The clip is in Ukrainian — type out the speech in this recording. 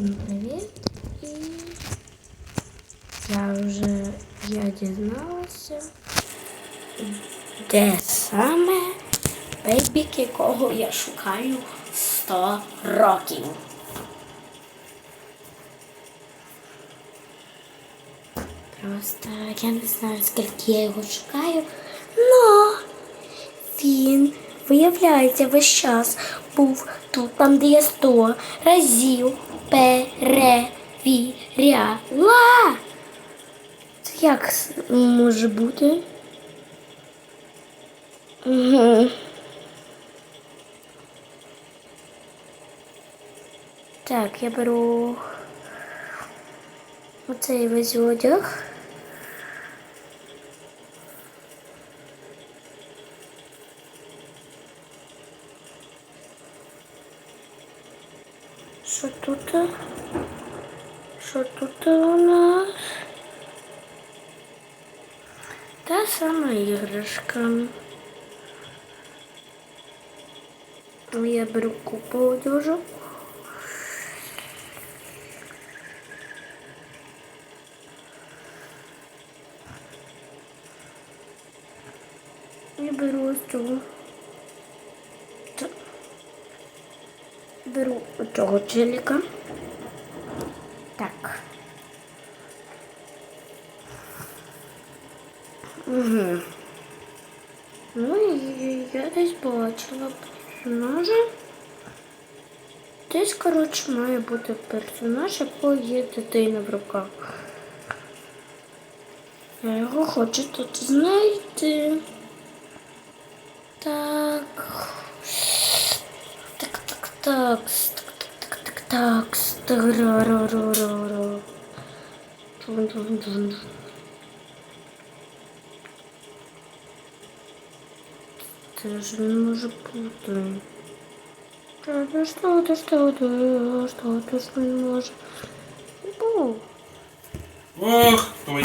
Всім привіт! Я вже я дізналася, де саме бейбік, якого я шукаю 100 років. Просто я не знаю, скільки я його шукаю, но він, виявляється, весь час був тут, там, де я сто разів перевіряла. Це як може бути? Угу. Так, я беру оцей весь одяг. Що тут? Що тут у нас? Та сама іграшка. Я беру купу одежу. Я беру ось цю. Беру цього челіка. Так. Угу. Ну я десь бачила персонажа. Десь, коротше, має бути персонаж, якого є дитина в руках. Я його хочу тут знайти. Так. Так, так, так. Так, так, так, так. Стара-ра-ра-ра-ра. Дун-дун-дун. Це ж він може бути. Та да що, та що, та що, та що він може. Бу. Ох, твої